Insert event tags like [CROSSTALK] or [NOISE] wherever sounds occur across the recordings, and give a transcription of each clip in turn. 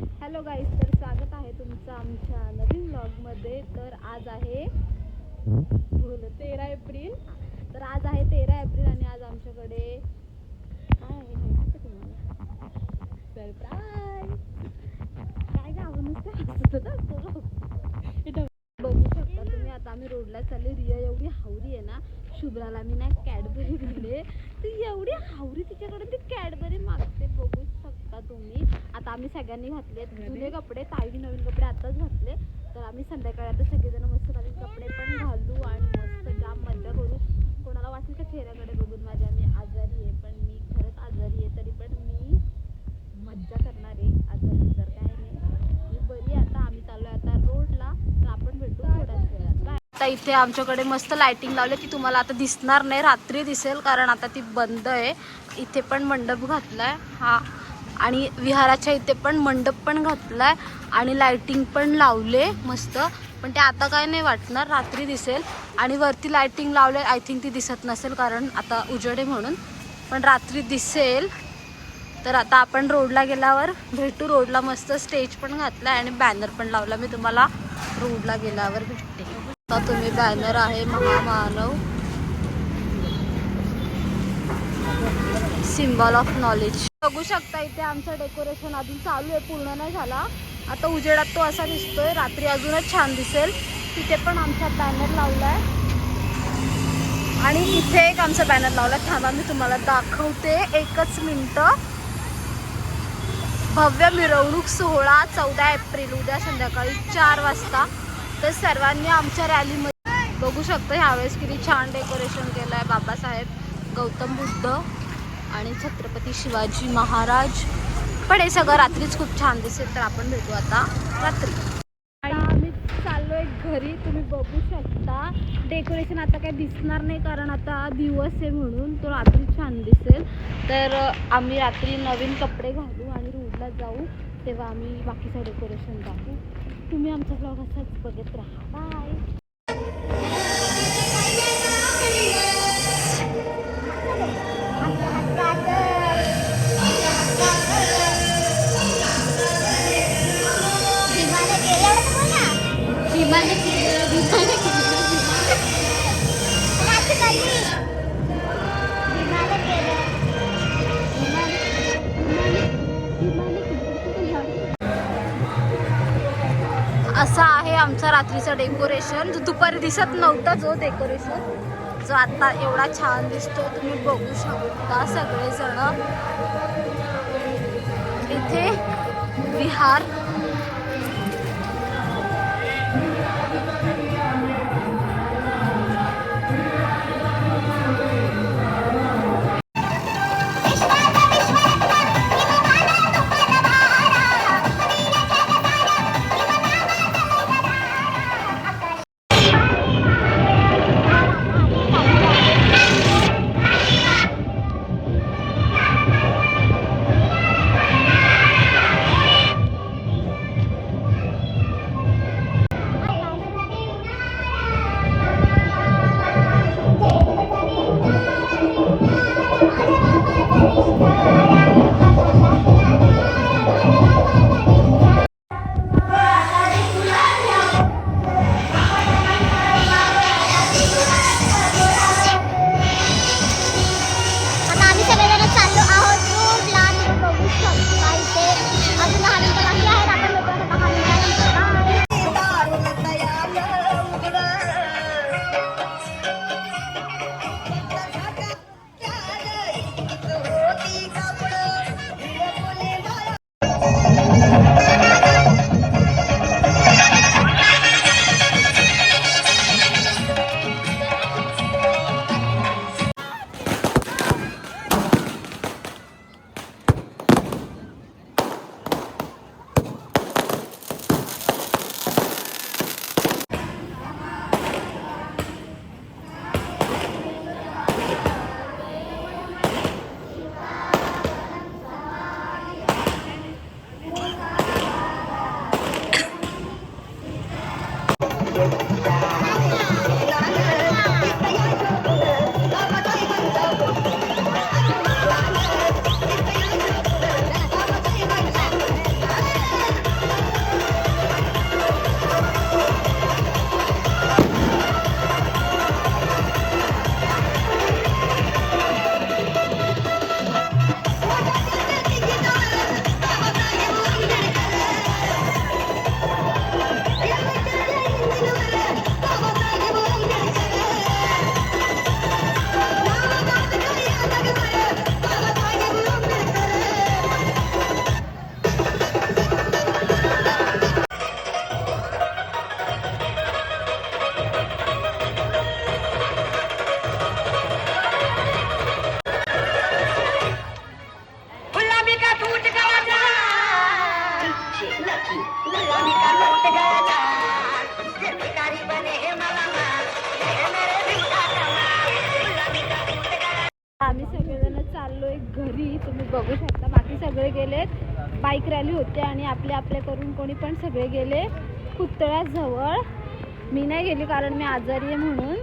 Hello गाईस तर स्वागत आहे तुमचं आमच्या नवीन ब्लॉगमध्ये तर आज आहे बोल तेरा एप्रिल. तर आज आहे तेरा एप्रिल आणि आज आमच्याकडे काय आहे माहिती तुम्हाला सरप्राईज काय गावं बघू शकता तुम्ही आता आम्ही रोडला चालले रिया एवढी हावरी आहे ना शुभ्राला मी ना कॅडबरी दिले ती एवढी हावरी तिच्याकडे ती कॅडबरी मागते बघू शकता तुम्ही आता आम्ही सगळ्यांनी घातले जुने कपडे ताईने नवीन कपडे आताच घातले. तर आम्ही संध्याकाळी आता सगळेजण मस्त नवीन कपडे पण घालू आणि मस्त जाम मजा करू. कोणाला वाटेल का चेहऱ्याकडे बघून माझ्या मी आजारी आहे पण मी खरंच आजारी आहे तरी पण मी मज्जा करणार आहे. आजारी तर काय नाही. मी बरी आहे आता आम्ही चाललोय आता रोडला. तर आपण भेटू थोड्याच वेळात. आता इथे आमच्याकडे मस्त लाइटिंग लावली ती तुम्हाला आता दिसणार नाही रात्री दिसेल कारण आता ती बंद आहे. इथे पण मंडप घातलाय. हा. आणि विहाराच्या इथे पण मंडप पण घातलाय आणि लायटिंग पण लावले मस्त. पण ते आता काय नाही वाटणार रात्री दिसेल. आणि वरती लायटिंग लावले आय थिंक ती दिसत नसेल कारण आता उजडे म्हणून. पण रात्री दिसेल. तर आता आपण रोडला गेल्यावर भेटू. रोडला मस्त स्टेज पण घातलाय आणि बॅनर पण लावला. मी तुम्हाला रोडला गेल्यावर भेटते. आता तुम्ही बॅनर आहे महामानव. Symbol of knowledge. बघू शकता इथे आमचं डेकोरेशन अजून चालू आहे पूर्ण नाही झाला. आता उजेडात तो असा दिसतोय रात्री अजूनच छान दिसेल. तिथे पण आमचा बॅनर लावलाय. आणि इथे एक आमचा बॅनर लावलाय. थांबा मी तुम्हाला दाखवते एकच मिनटं. भव्य मिरवणूक सोहळा चौदा एप्रिल उद्या संध्याकाळी चार वाजता. तर सर्वांनी आमच्या रॅलीमध्ये बघू शकतो ह्यावेळेस किती छान डेकोरेशन केलं आहे बाबासाहेब. गौतम बुद्ध. आणि छत्रपती शिवाजी महाराज. पण हे सगळं रात्रीच खूप छान दिसेल तर आपण भेटू आता रात्री. आणि आम्ही चाललोय घरी तुम्ही बघू शकता. डेकोरेशन आता काही दिसणार नाही कारण आता दिवस आहे म्हणून तो रात्री छान दिसेल. तर आम्ही रात्री नवीन कपडे घालू आणि रोडला जाऊ तेव्हा आम्ही बाकीचं डेकोरेशन दाखवू. तुम्ही आमचा ब्लॉग असाच बघत राहा. बाय असा आहे आमचा रात्रीचं डेकोरेशन. जो दुपारी दिसत नव्हता जो डेकोरेशन जो आता एवढा छान दिसतो तुम्ही बघू शकता सगळेजण. इथे विहार सगळे गेले पुतळ्याजवळ. मी नाही गेली कारण मी आजारी आहे म्हणून.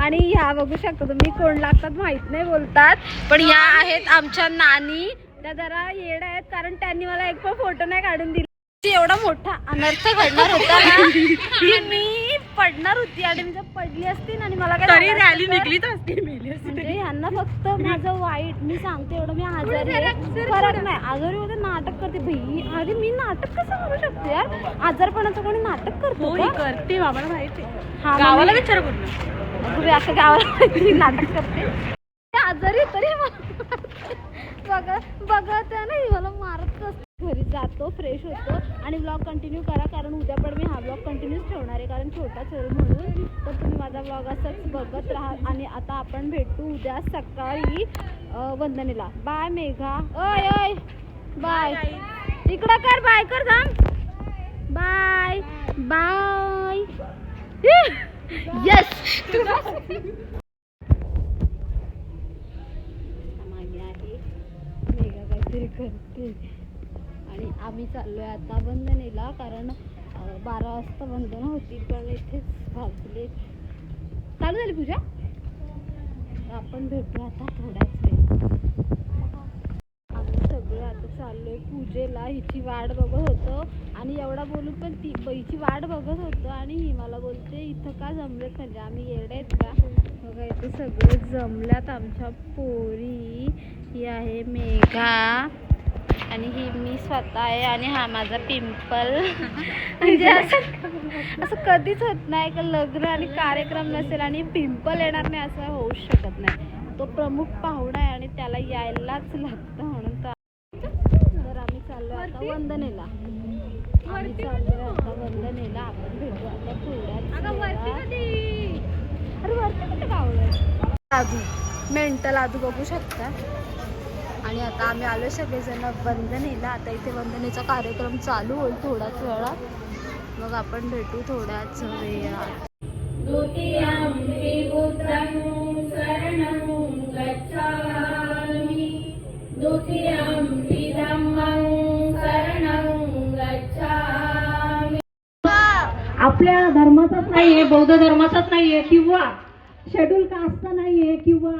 आणि ह्या बघू शकता तुम्ही कोण लागतात माहीत नाही बोलतात. पण या आहेत आमच्या नानी. त्या जरा येड आहेत कारण त्यांनी मला एक पण फोटो नाही काढून दिला. एवढा मोठा अनर्थ घडणार होता [LAUGHS] मी पडणार होती आणि मी जर पडली असती ना आणि मला काय तरी झालं रॅली तर- निघलीच असते मेली असते म्हणजे ह्यांना फक्त माझं वाईट मी सांगते एवढं मी आजारी आहे. फरक नाही. आजारी होते नाटक करते. भाई अरे मी नाटक कसं करू शकते यार? आजारपणाचं कोणी नाटक करतो हो ही का? करते आम्हाला माहिती आहे. हा, मग गावाला मी- विचार असं गावाला माहिती नाटक करते. आजारी आहे तरी मला बघत बघत आहे ना ही मला मारत असते. घरी जातो फ्रेश होतो आणि ब्लॉग कंटिन्यू करा कारण उद्या पण मी हा ब्लॉग कंटिन्यूच ठेवणार आहे कारण छोटा चल म्हणून. तर तुम्ही माझा ब्लॉग असंच बघत राहा आणि आता आपण भेटू उद्या सकाळी वंदनेला. बाय मेघा. ओय ओय. बाय इकडं कर बाय कर थांब. बाय बाय येस मागे आहे. मेघा काहीतरी करते आणि आम्ही चाललोय आता बंधनेला कारण बारा वाजता बंधनं होती पण इथेच वाजले चालू झाली पूजा? आपण भेटू आता थोड्याच वेळ आम्ही सगळे आता चाललोय पूजेला हिची वाट बघत होतो. आणि एवढा बोलून पण ती हिची वाट बघत होतो आणि ही मला बोलते इथं का जमलेत म्हणजे आम्ही येडेत आहेत का? बघा इथे सगळे जमल्यात आमच्या पोरी. ही आहे मेघा. आणि ही मी स्वतः आहे आणि हा माझा पिंपल. [LAUGHS] म्हणजे असं असं कधीच होत नाही का लग्न आणि कार्यक्रम नसेल आणि पिंपल येणार नाही असं होऊच शकत नाही. तो प्रमुख पाहुणा आहे आणि त्याला यायलाच लागतं म्हणून तो तर आम्ही चाललोय आता वंदनेला. आम्ही चाललोय आता वंदनेला. आपण भेटू आता वेळात. अरे वरती कुठे मेंटल आदू बघू शकता. आणि आता आम्ही आलो सगळेजण वंदनेला. आता इथे वंदनेचा कार्यक्रम चालू होईल थोड्याच वेळात. मग आपण भेटू थोड्याच वेळात. आपल्या धर्माचाच नाहीये बौद्ध धर्माचाच नाहीये किंवा शेड्यूल कास्टचा नाहीये किंवा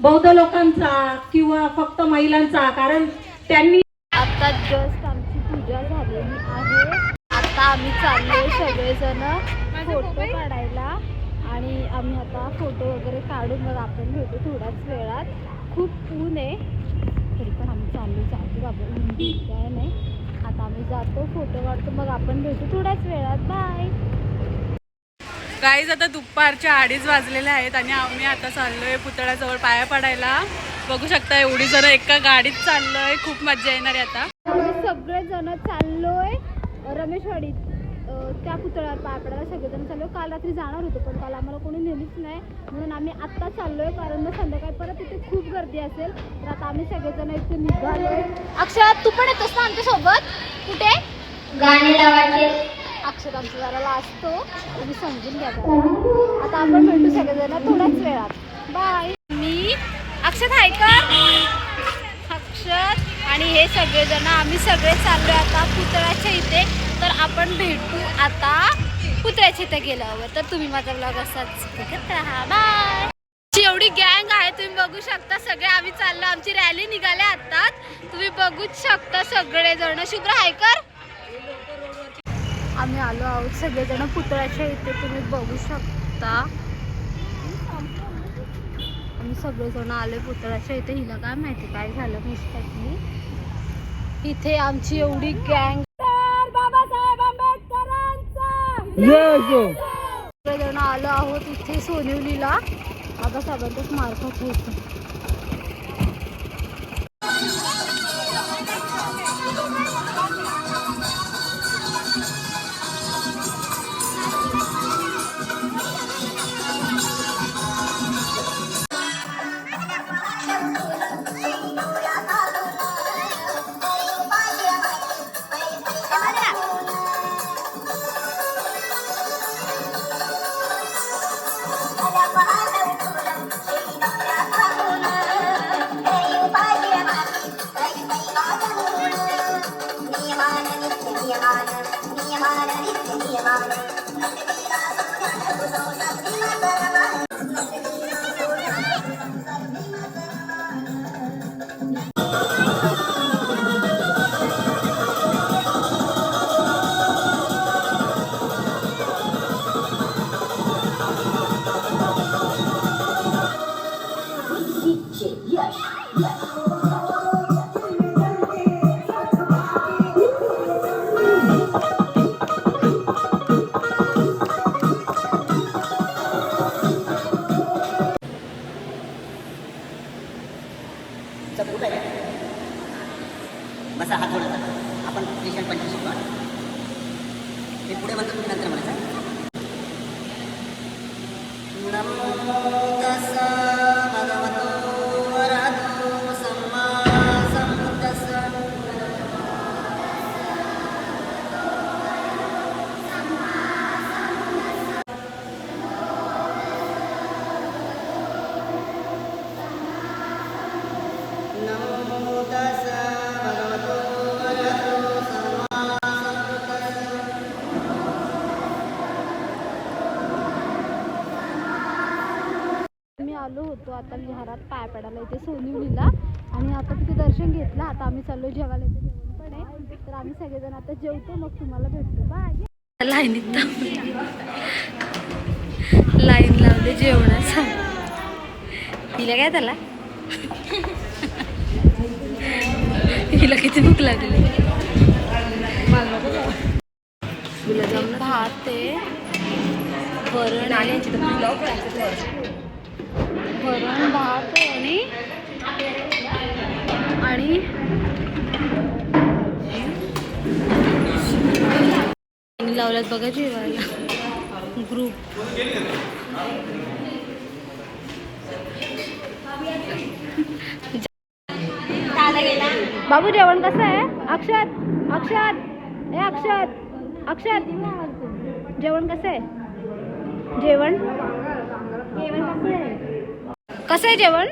बौद्ध लोकांचा किंवा फक्त महिलांचा कारण त्यांनी आता जस्ट आमची पूजा झालेली आहे. आता आम्ही चाललोय सगळेजण फोटो काढायला. आणि आम्ही आता फोटो वगैरे काढून मग आपण भेटू थोड्याच वेळात. खूप ऊन आहे. तरी पण आम्ही चाललो जातो बाबा. ऊन काय नाही. आता आम्ही जातो फोटो काढतो. मग आपण भेटू थोड्याच वेळात. बाय गाईज आता दुपारच्या अडीच वाजलेल्या आहेत आणि आम्ही आता चाललोय पुतळ्याजवळ पाया पडायला. बघू शकता एवढी जण एका गाडीत चाललोय. खूप मजा येणार आहे आता. सगळेजण चाललोय रमेशवाडीत. त्या पुतळ्यावर पाय पडायला सगळेजण चाललोय. काल रात्री जाणार होतो पण काल आम्हाला कोणी नेलीच नाही. म्हणून आम्ही आत्ता चाललोय कारण मग संध्याकाळी परत इथे खूप गर्दी असेल. तर आता आम्ही सगळेजण इथे निघालोय. अक्षर तू पण येतोस ना आमच्यासोबत? कुठे? गाणे लावायचे. अक्षर आमचा जरा लाजतो. तुम्ही समजून घ्या आता आपण भेटू सगळेजण थोड्याच वेळात. बाय मी अक्षत आहे का? अक्षत आणि हे सगळेजण आम्ही सगळे चाललो आता पुतळ्याच्या इथे. तर आपण भेटू आता पुतळ्याच्या इथे गेल्यावर. तर तुम्ही माझा ब्लॉग असाच बघत राहा. बाय एवढी गँग आहे तुम्ही बघू शकता. सगळे आम्ही चाललो आमची रॅली निघाल्या आता तुम्ही बघूच शकता सगळेजण. शुभ्र हायकर आम्ही आलो आहोत. सगळेजण पुतळ्याच्या इथे तुम्ही बघू शकता. आम्ही सगळेजण आले पुतळ्याच्या इथे. हिला काय माहिती काय झालं मिस्टेकली इथे आमची एवढी गँग. सगळेजण आलो आहोत इथे सोनिवलीला. बाबासाहेबांचाच मार्फत होतं आलो विहारात पाय पडायला इथे सोनिवलीला. आणि आता तिथे दर्शन घेतलं. आता आम्ही चाललो जेवायला. इथे जेवण पण आहे. तर आम्ही सगळेजण आता जेवतो. मग तुम्हाला भेटतो. बाय लाईनीत लाईन लावली जेवणाचा. हिला काय त्याला? हिला किती भूक लागली? भात ते वरण आणि वरण भात आहे आणि आणि लावल्यात बघा जेवायला. ग्रुप. बाबू जेवण कसं आहे? अक्षत अक्षत ए अक्षत अक्षत. जेवण कसं आहे? जेवण? जेवण कसं आहे? कसं आहे जेवण?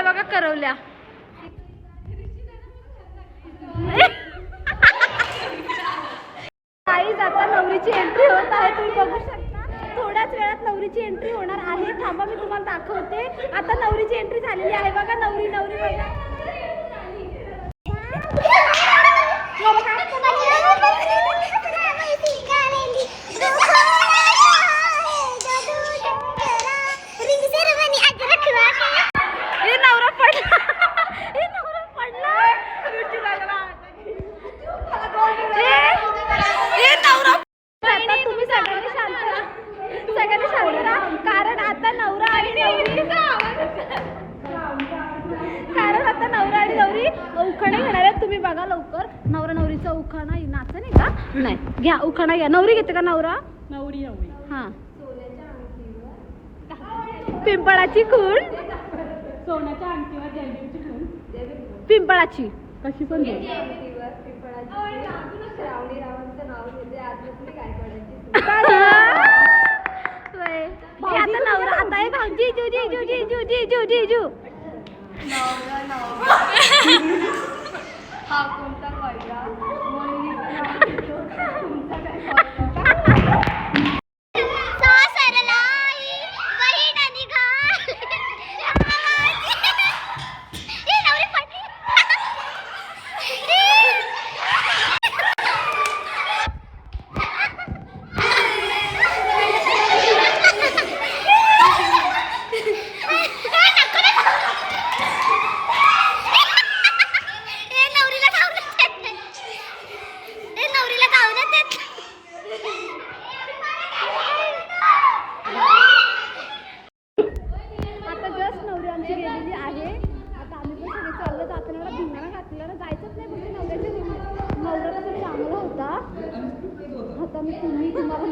करवल्या बघा करवल्या. [LAUGHS] काहीच आता नवरीची एंट्री होत आहे तुम्ही बघू शकता. थोड्याच वेळात नवरीची एंट्री होणार आहे. थांबा मी तुम्हाला दाखवते. आता नवरीची एंट्री झालेली आहे. बघा नवरी नवरी बघा. [LAUGHS] सगळ्यांनी शांत राहा कारण आता नवरा आणि नवरी कारण आता नवरा आणि नवरी उखाणा घेणार आहेत. तुम्ही बघा लवकर. नवरा नवरीचा उखाणा नाच नाही का? नाही. घ्या उखाणा घ्या. नवरी घेते का नवरा? नवरी नवरी. हा. पिंपळाची खूण. सोन्याच्या अंगठीवर जयदेवीची ठेवून पिंपळाची. कशी पण घे होय. हे आता नवरा आता आहे भाऊ जिजू जिजू जिजू जिजू जिजू नवरीला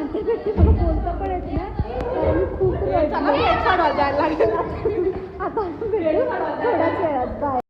हट्टी बिट्टी मला बोलता पण येत नाही. खूप आता भेटू. थोड्याच वेळात. बाय